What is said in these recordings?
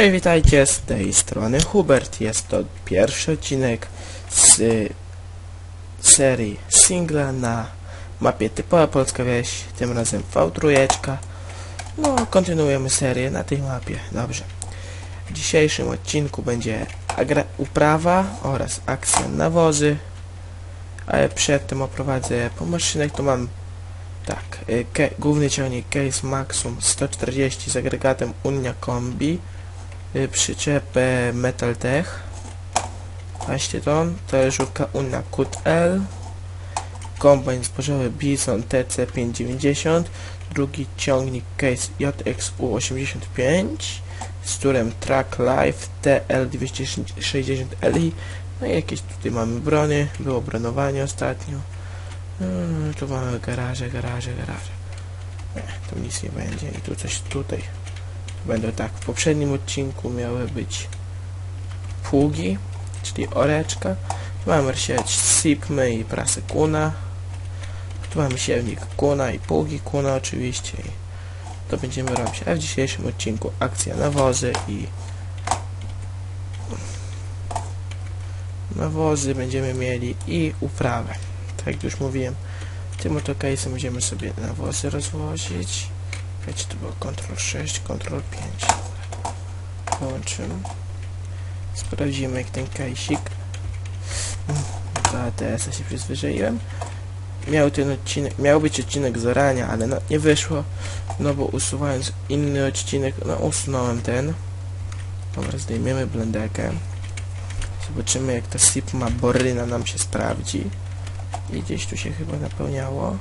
Cześć, witajcie z tej strony Hubert. Jest to pierwszy odcinek z y, serii singla na mapie typowa polska wieś, tym razem V3. No, kontynuujemy serię na tej mapie. Dobrze. W dzisiejszym odcinku będzie uprawa oraz akcja nawozy. Ale przed tym oprowadzę po maszynach, to mam tak, y, główny ciągnik Case Maxum 140 z agregatem Unia Kombi y, przyczepę Metaltech 12 ton, talerzówka Unna Kut L kombajn zbożowy Bison TC590 drugi ciągnik Case JXU85 z którym Track Life TL260Li no i jakieś tutaj mamy brony, było bronowanie ostatnio Mm, tu mamy garaże, garaże, garaże. Nie, tu nic nie będzie. I tu coś tutaj. Będą tak. W poprzednim odcinku miały być pługi, czyli oreczka. Tu mamy sieć Sipmy i prasę Kuna. Tu mamy siewnik Kuna i pługi Kuna oczywiście. I to będziemy robić. A w dzisiejszym odcinku akcja nawozy i nawozy będziemy mieli i uprawę tak jak już mówiłem, tym oto będziemy sobie nawozy rozłożyć. Wiecie, to było Ctrl 6, Ctrl 5. Połączymy. Sprawdzimy jak ten case'ik. Do ATS-a się przyzwyczaiłem. Miał ten odcinek, miał być odcinek zarania, ale no, nie wyszło. No bo usuwając inny odcinek, no usunąłem ten. Dobra, zdejmiemy blenderkę. Zobaczymy jak ta Sigma Boryna nam się sprawdzi. I gdzieś tu się chyba napełniało.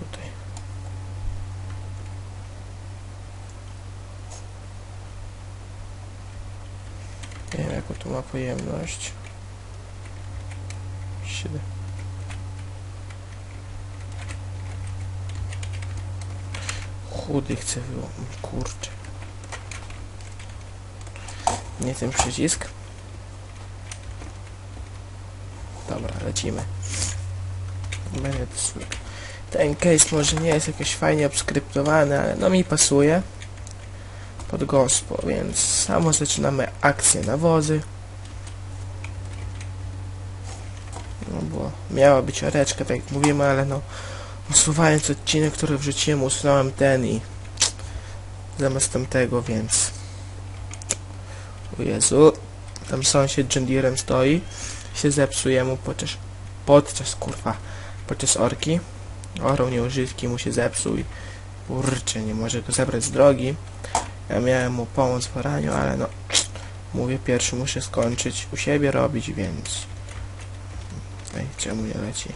Tutaj. Nie wiem jaką tu pojemność. 7. Chudy chcę wyłączyć. Kurczę. Nie ten przycisk. Dobra, lecimy. Ten case może nie jest jakoś fajnie obskryptowany, ale no mi pasuje pod gospo, więc samo zaczynamy akcję nawozy. No bo miała być oreczka, tak jak mówimy, ale no usuwając odcinek, który wrzuciłem, usunąłem ten i zamiast tamtego, więc o Jezu, tam sąsiad John Deerem stoi się zepsuje mu podczas, podczas kurwa, podczas orki. Orą nieużytki mu się zepsuł i kurczę, nie może go zebrać z drogi. Ja miałem mu pomóc w oraniu, ale no, mówię, pierwszy muszę skończyć u siebie robić, więc... Ej, czemu nie leci?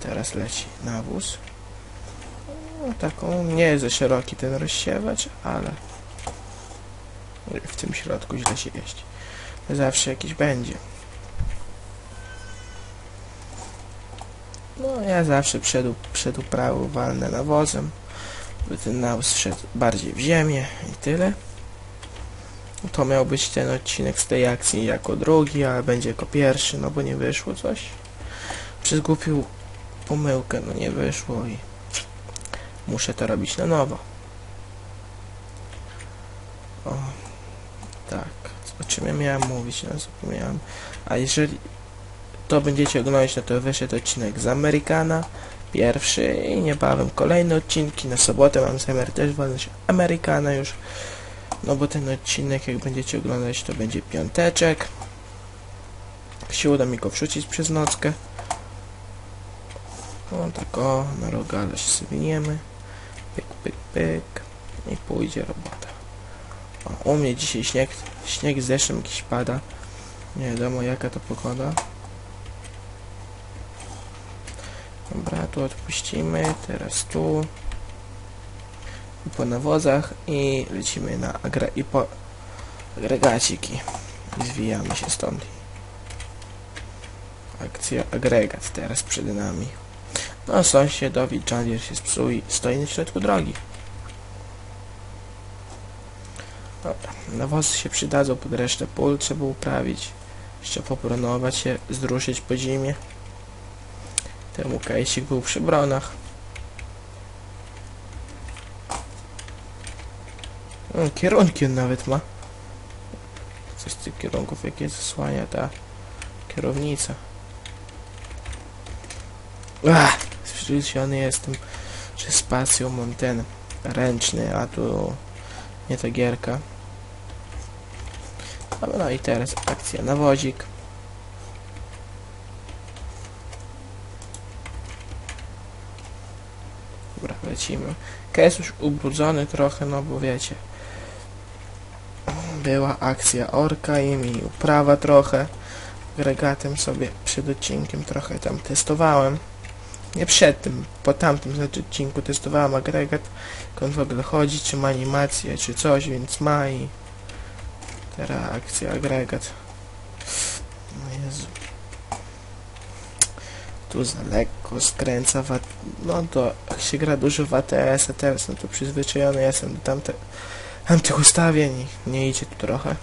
Teraz leci nawóz. No, taką, nie jest za szeroki ten rozsiewacz, ale w tym środku źle się jeść. Zawsze jakiś będzie. No ja zawsze przed, przed uprawą walnę nawozem, by ten nawóz szedł bardziej w ziemię i tyle. To miał być ten odcinek z tej akcji jako drugi, ale będzie jako pierwszy, no bo nie wyszło coś. Przez głupią pomyłkę, no nie wyszło i muszę to robić na nowo. O, tak, o czym ja miałem mówić, no zapomniałem. A jeżeli to będziecie oglądać, no to wyszedł odcinek z Amerykana, pierwszy i niebawem kolejne odcinki. Na sobotę mam zamiar też walnąć Amerykana już, no bo ten odcinek, jak będziecie oglądać, to będzie piąteczek. Się uda mi go wrzucić przez nockę. No tak o, na rogale się zwiniemy. Pyk, pyk, pyk. I pójdzie robota. O, u mnie dzisiaj śnieg, śnieg z jakiś pada. Nie wiadomo jaka to pogoda. Dobra, tu odpuścimy, teraz tu. Po nawozach i lecimy na agre i po agregaciki. I zwijamy się stąd. Akcja agregat teraz przed nami. No sąsiadowi Deere się spsuł i stoi na środku drogi. Dobra, nawozy się przydadzą pod resztę pól, trzeba uprawić. Jeszcze popronować się, zruszyć po zimie. Temu kajsik był przy bronach. O, kierunki on nawet ma. Coś z tych kierunków, jakie zasłania ta kierownica. Ach, zrzucony jestem. Czy spacją mam ten ręczny, a tu nie ta gierka. No i teraz akcja na wozik. Dobra, lecimy. Jest już ubrudzony trochę, no bo wiecie. Była akcja orka i mi uprawa trochę. Agregatem sobie przed odcinkiem trochę tam testowałem. Nie przed tym, po tamtym znaczy odcinku testowałem agregat, jak on w ogóle chodzi, czy ma animację, czy coś, więc ma i teraz akcja agregat. No Jezu. Tu za lekko skręca no to jak się gra dużo w ATS, a teraz no to przyzwyczajony jestem do tamte, tamtych ustawień, nie idzie tu trochę.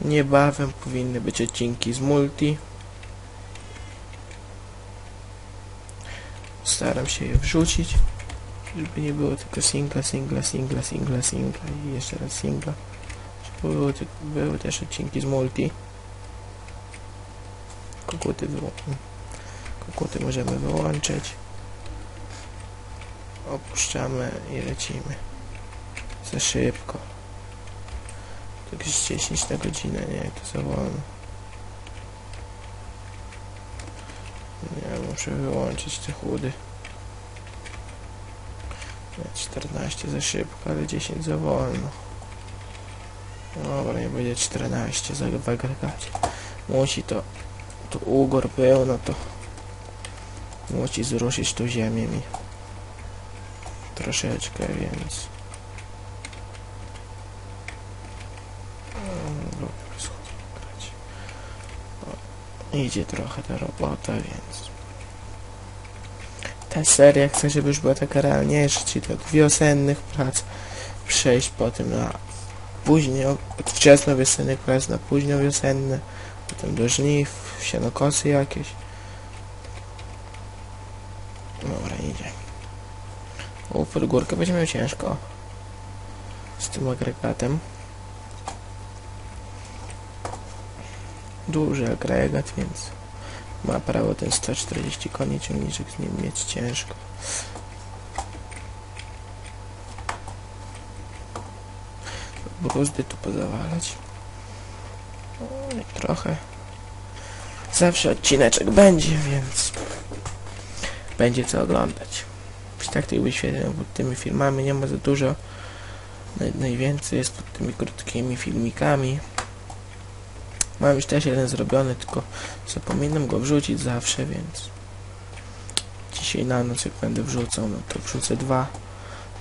Niebawem powinny być odcinki z multi. Staram się je wrzucić, żeby nie było tylko singla, singla, singla, singla, singla i jeszcze raz singla. Były, były też odcinki z multi. Koguty, wyło- koguty możemy wyłączyć. Opuszczamy i lecimy. Za szybko. Tak z 10 na godzinę, nie, to za wolno. Nie, muszę wyłączyć te chudy. Nie, 14 za szybko, ale 10 za wolno. Dobra, nie będzie 14 za w agregacie. Musi to, to ugor był, no to musi zruszyć tą ziemię mi. Troszeczkę, więc... Mm, lubię wschodzą grać. O, Idzie trochę ta robota, więc... Ta seria chcę, żeby już była taka realniejsza, czyli od wiosennych prac przejść potem na później, od wczesno-wiosennych prac na późno-wiosenne, potem do żniw, sianokosy jakieś. Dobra, idzie. U, pod górkę będzie miał ciężko. Z tym agregatem. Duży agregat, więc ma prawo ten 140 koni ciągniczek z nim mieć ciężko. Bruzdy tu pozawalać. O, i trochę. Zawsze odcineczek będzie, więc będzie co oglądać. Przy tak tych pod tymi filmami nie ma za dużo. Naj, najwięcej jest pod tymi krótkimi filmikami. Mam już też jeden zrobiony, tylko zapominam go wrzucić zawsze, więc dzisiaj na noc jak będę wrzucał, no to wrzucę dwa.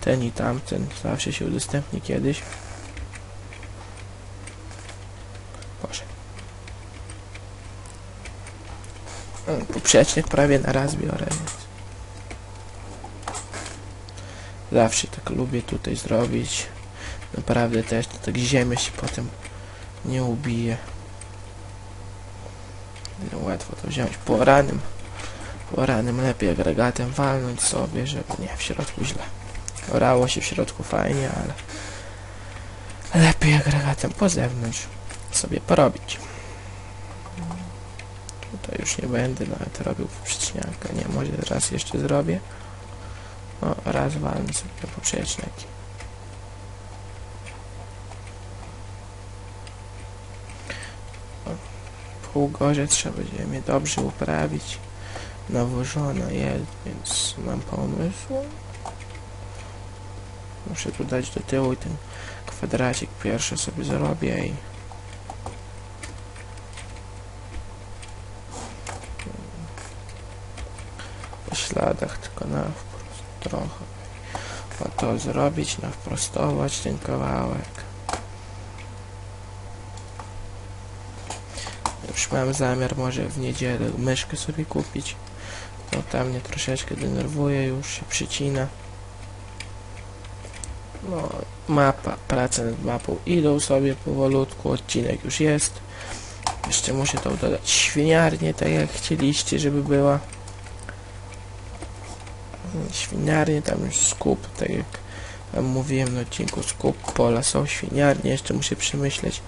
Ten i tamten. Zawsze się udostępni kiedyś. Boże. Mm, Poprzecznych prawie na raz biorę, więc zawsze tak lubię tutaj zrobić. Naprawdę też to tak ziemia się potem nie ubije. No, Łatwo to wziąć poranym. Poranym lepiej agregatem walnąć sobie, żeby nie w środku źle. Orało się w środku fajnie, ale lepiej agregatem po zewnątrz sobie porobić. Tutaj już nie będę nawet robił poprzeczniaka. Nie, może raz jeszcze zrobię. O, raz walnę sobie poprzeczniaki. Gorze trzeba będzie mnie dobrze uprawić. Nawożona jest, więc mam pomysł. Muszę tu dać do tyłu i ten kwadracik pierwszy sobie zrobię i po śladach tylko na wprost trochę. O to zrobić, nawprostować ten kawałek. Już mam zamiar może w niedzielę myszkę sobie kupić. To tam mnie troszeczkę denerwuje, już się przycina. No, mapa, prace nad mapą idą sobie powolutku, odcinek już jest. Jeszcze muszę to dodać świniarnię, tak jak chcieliście, żeby była. Świniarnię, tam już skup, tak jak Jak mówiłem na odcinku skup pola są świniarnie, jeszcze muszę przemyśleć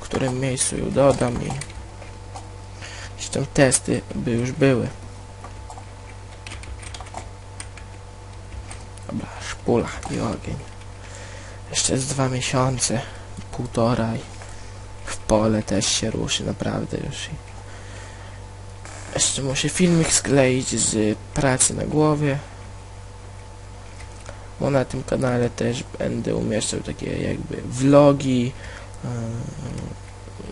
w którym miejscu ją dodam i jeszcze testy by już były. Dobra, szpula i ogień. Jeszcze z dwa miesiące, półtora i w pole też się ruszy naprawdę już. Jeszcze muszę filmik skleić z pracy na głowie. Bo na tym kanale też będę umieszczał takie jakby vlogi,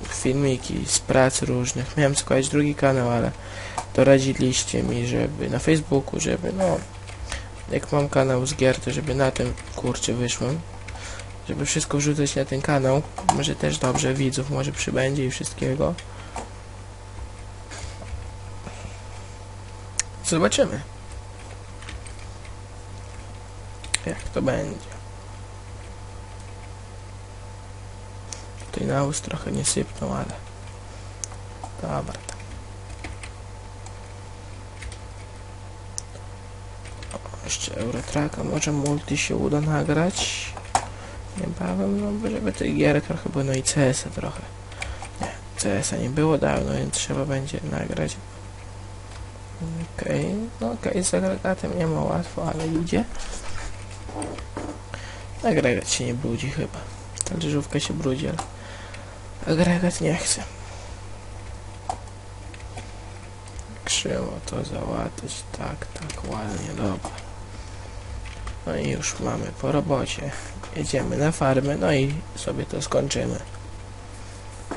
filmiki z prac różnych. Miałem składać drugi kanał, ale doradziliście mi, żeby na Facebooku, żeby no jak mam kanał z gier, to żeby na tym kurczę wyszłem. Żeby wszystko wrzucać na ten kanał. Może też dobrze widzów może przybędzie i wszystkiego. Zobaczymy. Jak to będzie. Tutaj na ust trochę nie sypną, ale... Dobra. tam. O, jeszcze Eurotraka, może multi się uda nagrać. Niebawem, no żeby tej gier trochę było, no i CS-a trochę. Nie, CS-a nie było dawno, więc trzeba będzie nagrać. Okej, no okej, z agregatem nie ma łatwo, ale idzie. Agregat się nie brudzi chyba. Talerzówka się brudzi, ale agregat nie chce. Krzywo to załatać, tak, tak, ładnie, dobra. No i już mamy po robocie. Jedziemy na farmę, no i sobie to skończymy.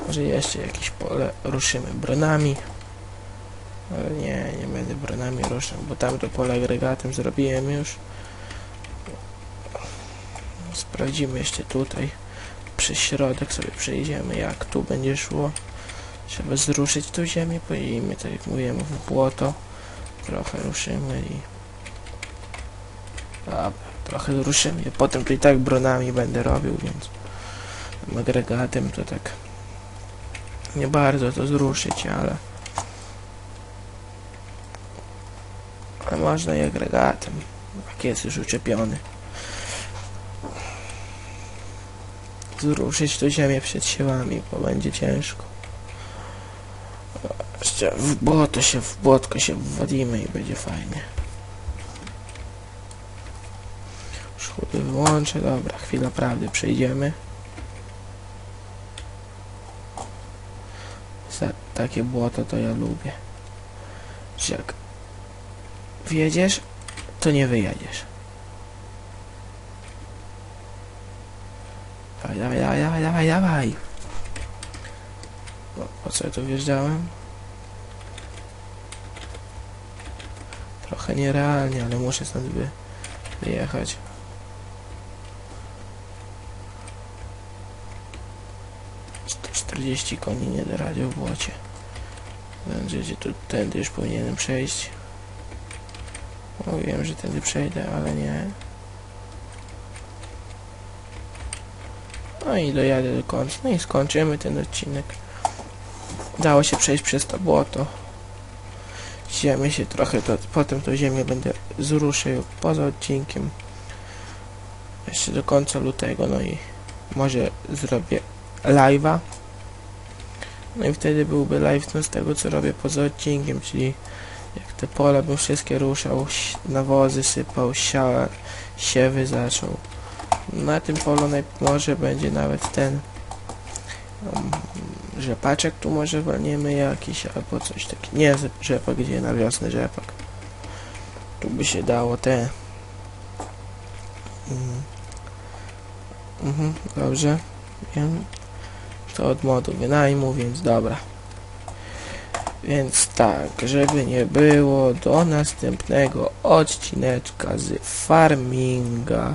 Może jeszcze jakieś pole ruszymy bronami. Ale nie, nie będę bronami ruszał, bo tamto pole agregatem zrobiłem już. Sprawdzimy jeszcze tutaj. Przez środek sobie przejdziemy, jak tu będzie szło. Trzeba zruszyć tą ziemię, pojedziemy, tak jak mówiłem, w błoto. Trochę ruszymy i... Dobra, trochę ruszymy. Potem to i tak bronami będę robił, więc... Tym agregatem to tak... Nie bardzo to zruszyć, ale... A można i agregatem. Jak jest już uczepiony. Zruszyć to ziemię przed siłami, bo będzie ciężko. Jeszcze w błoto się, w błotko się wwalimy i będzie fajnie. Szchudy wyłączę, dobra, chwila prawdy, przejdziemy. Za takie błoto to ja lubię. Jak wjedziesz, to nie wyjedziesz. Dawaj, dawaj, dawaj, dawaj, dawaj, dawaj. No, po co ja tu wjeżdżałem? Trochę nierealnie, ale muszę stąd wy, wyjechać. Sto 40 koni nie da rady w błocie. Będzie tu tędy już powinienem przejść. Mówiłem, że tędy przejdę, ale nie. No i dojadę do końca. No i skończymy ten odcinek. Dało się przejść przez to błoto. Ziemię się trochę, to, potem tą ziemię będę zruszył poza odcinkiem. Jeszcze do końca lutego, no i może zrobię live'a. No i wtedy byłby live no, z tego co robię poza odcinkiem, czyli jak te pola bym wszystkie ruszał, nawozy sypał, sia, siewy zaczął. Na tym polu może będzie nawet ten um, rzepaczek tu może walniemy jakiś albo coś takiego. Nie rzepak, gdzie na wiosnę rzepak. Tu by się dało te. Mm. Mhm, dobrze. Wiem. To od modu wynajmu, więc dobra. Więc tak, żeby nie było, do następnego odcineczka z farminga.